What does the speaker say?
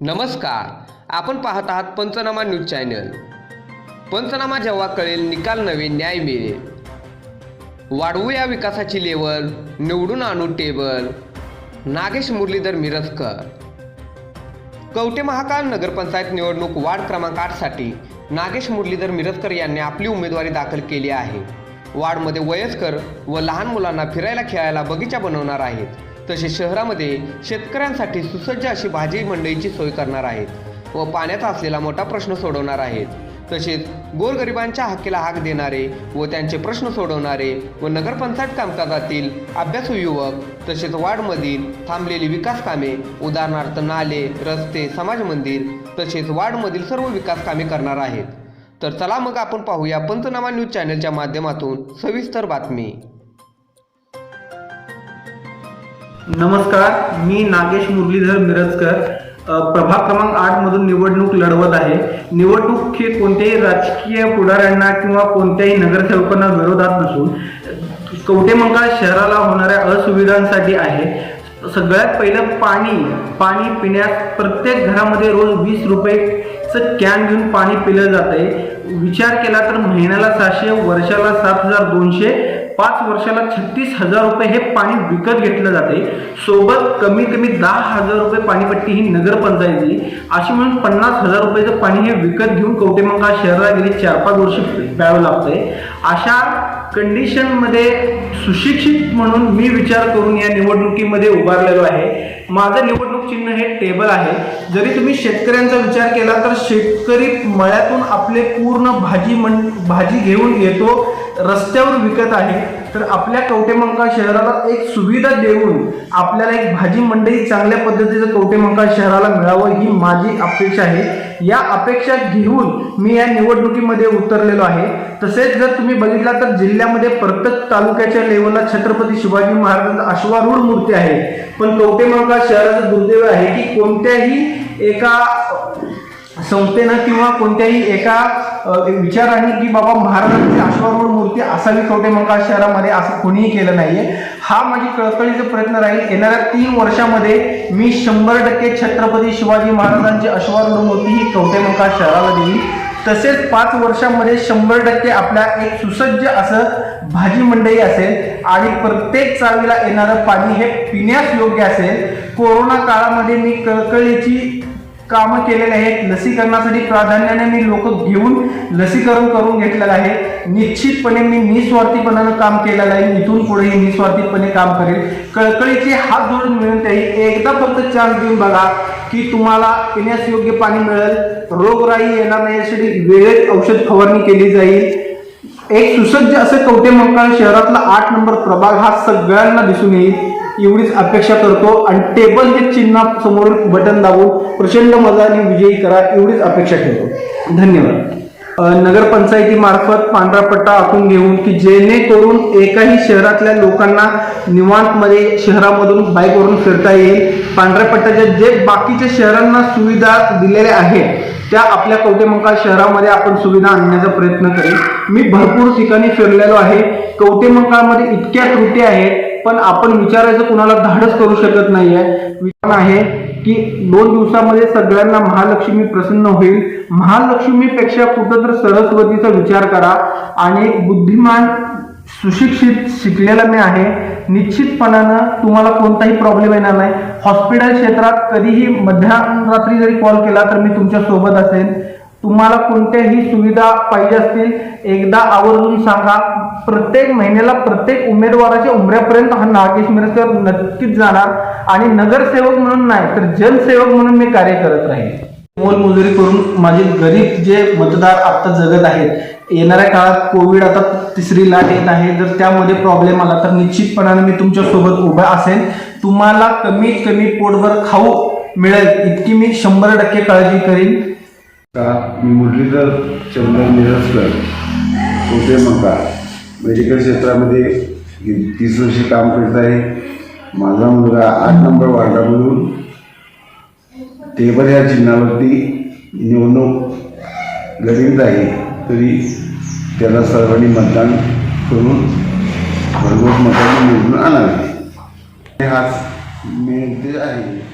नमस्कार. आपण पाहत आहात पंचनामा न्यूज चॅनल. पंचनामा जेव्हा कळेल निकाल नवे न्याय मिळेल. वाढवू या विकासाची लेवल निवडून आणू टेबल. नागेश मुरलीधर मिरजकर. कवटे महाकाळ नगरपंचायत निवडणूक वार्ड क्रमांक आठसाठी नागेश मुरलीधर मिरजकर यांनी आपली उमेदवारी दाखल केली आहे. वार्डमध्ये वयस्कर व लहान मुलांना फिरायला खेळायला बगीचा बनवणार आहेत. तसेच शहरामध्ये शेतकऱ्यांसाठी सुसज्ज अशी भाजी मंडईची सोय करणार आहेत व पाण्याचा असलेला मोठा प्रश्न सोडवणार आहेत. तसेच गोरगरिबांच्या हक्कीला हाक देणारे व त्यांचे प्रश्न सोडवणारे व नगरपंचायत कामकाजातील अभ्यासू युवक तसेच वार्डमधील थांबलेली विकास कामे उदाहरणार्थ नाले रस्ते समाज मंदिर तसेच वार्डमधील सर्व विकास कामे करणार आहेत. तर चला मग आपण पाहूया पंचनामा न्यूज चॅनलच्या माध्यमातून सविस्तर बातमी. नमस्कार मी नागेश मुरलीधर मिरजकर. प्रभाग क्रमांक आठ मधून निवडणूक लढवत आहे. निवडणूक हे कोणत्याही राजकीय पुढाऱ्यांना किंवा कोणत्याही नगरसेवकांना विरोधात नसून कवटेमंकाळ शहराला होणाऱ्या असुविधांसाठी आहे. सगळ्यात पहिलं पाणी पाणी पिण्यास प्रत्येक घरामध्ये रोज वीस रुपयेचं कॅन घेऊन पाणी पिलं जातंय. विचार केला तर महिन्याला सहाशे वर्षाला सात हजार दोनशे पाच वर्षाला छत्तीस हजार रुपये हे पाणी विकत घेतलं जाते. सोबत कमीत कमी दहा हजार रुपये पाणीपट्टी ही नगरपंचायती अशी म्हणून पन्नास हजार रुपयाचं पाणी हे विकत घेऊन कवटेमंका शहराला गेली चार पाच वर्ष प्यावं लागतंय. अशा कंडिशनमध्ये सुशिक्षित म्हणून मी विचार करून या निवडणुकीमध्ये उभारलेलो आहे. माझं निवडणूक चिन्ह हे टेबल आहे. जरी तुम्ही शेतकऱ्यांचा विचार केला तर शेतकरी मळ्यातून आपले पूर्ण भाजी म्हण भाजी घेऊन येतो. रस्त्यावर विकत आहे तर आपल्या कवटेमंका शहराला एक सुविधा देऊन आपल्याला एक भाजी मंडई चांगल्या पद्धतीचं कवटेमंका शहराला मिळावं ही माझी अपेक्षा आहे. या अपेक्षा घेऊन मी या निवडणुकीमध्ये उतरलेलो आहे. तसेच जर तुम्ही बघितला तर जिल्ह्यामध्ये प्रत्येक तालुक्याच्या लेवलला छत्रपती शिवाजी महाराजांचा अश्वारूढ मूर्ती आहे. पण कवटेमंका शहराचं दुर्दैव आहे की कोणत्याही एका संस्थेनं किंवा कोणत्याही एका एक विचार आहे की बाबा महाराजांची अश्वारूढ मूर्ती असावी कवटेमंकाळ शहरामध्ये असं कोणीही केलं नाहीये. हा माझी कळकळीचा प्रयत्न राहील. येणाऱ्या तीन वर्षामध्ये मी शंभर टक्के छत्रपती शिवाजी महाराजांची अश्वारूढ मूर्ती ही कवटेमंकाळ शहराला देईल तसेच पाच वर्षामध्ये शंभर टक्के आपल्या एक सुसज्ज असं भाजी मंडई असेल आणि प्रत्येक चावीला येणारं पाणी हे पिण्यास योग्य असेल. कोरोना काळामध्ये मी कळकळीची कामं केलेले आहेत. लसीकरणासाठी प्राधान्याने मी लोक घेऊन लसीकरण करून घेतलेलं आहे. निश्चितपणे मी निस्वार्थीपणानं काम केलेलं आहे. इथून पुढेही निस्वार्थीपणे काम करेल. कळकळीचे हात जोडून मिळून तरी एकदा फक्त चान्स देऊन बघा की तुम्हाला पिण्यास योग्य पाणी मिळेल. रोगराई येणार नाही. यासाठी वेळेत औषध फवारणी केली जाईल. एक सुसज्ज असं कवटेमंकाळ शहरातला आठ नंबर प्रभाग हा सगळ्यांना दिसून येईल. एवढीच अपेक्षा करतो. आणि टेबल हे चिन्ह समोर बटन दाबून प्रचंड मजाने विजयी करा एवढीच अपेक्षा ठेवतो. धन्यवाद. नगरपंचायतीमार्फत पांढरा पट्टा आखून घेऊन की जेणेकरून एकाही शहरातल्या लोकांना निवांतमध्ये शहरामधून बाईकवरून फिरता येईल. पांढऱ्या पट्ट्याच्या जे बाकीच्या शहरांना सुविधा दिलेल्या आहेत त्या आपल्या कवटेमंकाळ शहरामध्ये आपण सुविधा आणण्याचा प्रयत्न करेल. मी भरपूर ठिकाणी फिरलेलो आहे. कवटेमंकाळमध्ये इतक्या त्रुटी आहेत पण आपण विचारायचं कुणाला धाडस करू शकत नाहीये. विचार आहे की दोन दिवसामध्ये सगळ्यांना महालक्ष्मी प्रसन्न होईल. महालक्ष्मीपेक्षा कुठं तर सरस्वतीचा विचार करा. आणि बुद्धिमान सुशिक्षित शिकलेला मी आहे. निश्चितपणानं तुम्हाला कोणताही प्रॉब्लेम येणार नाही. हॉस्पिटल क्षेत्रात कधीही मध्यरात्री जरी कॉल केला तर मी तुमच्यासोबत असेल तुम्हाला कोणत्याही सुविधा पाहिजे असतील एकदा आवर्जून सांगा. प्रत्येक महिन्याला प्रत्येक उमेदवाराच्या उमऱ्यापर्यंत हा नागेश मिरजकर नक्कीच जाणार. आणि नगरसेवक म्हणून नाही तर जनसेवक म्हणून मी कार्य करत राहील मोलमजुरी करून माझे गरीब जे मतदार आता जगत आहेत येणाऱ्या काळात कोविड आता तिसरी लाट येत आहे जर त्यामध्ये प्रॉब्लेम आला तर निश्चितपणाने मी तुमच्यासोबत उभा असेल तुम्हाला कमीत कमी पोटभर खाऊ मिळेल इतकी मी शंभर टक्के काळजी करीन. का मी मुरलीधर चंदन निरसकर कोटे मका मेडिकल क्षेत्रामध्ये तीस वर्षे काम करत आहे माझा मुलगा आठ नंबर वार्डामधून टेबल या चिन्हावरती निवडणूक लढीत आहे. तरी त्याला सर्वांनी मतदान करून भरघोस मतदान निवडून आणावे. हाच मेहनत आहे.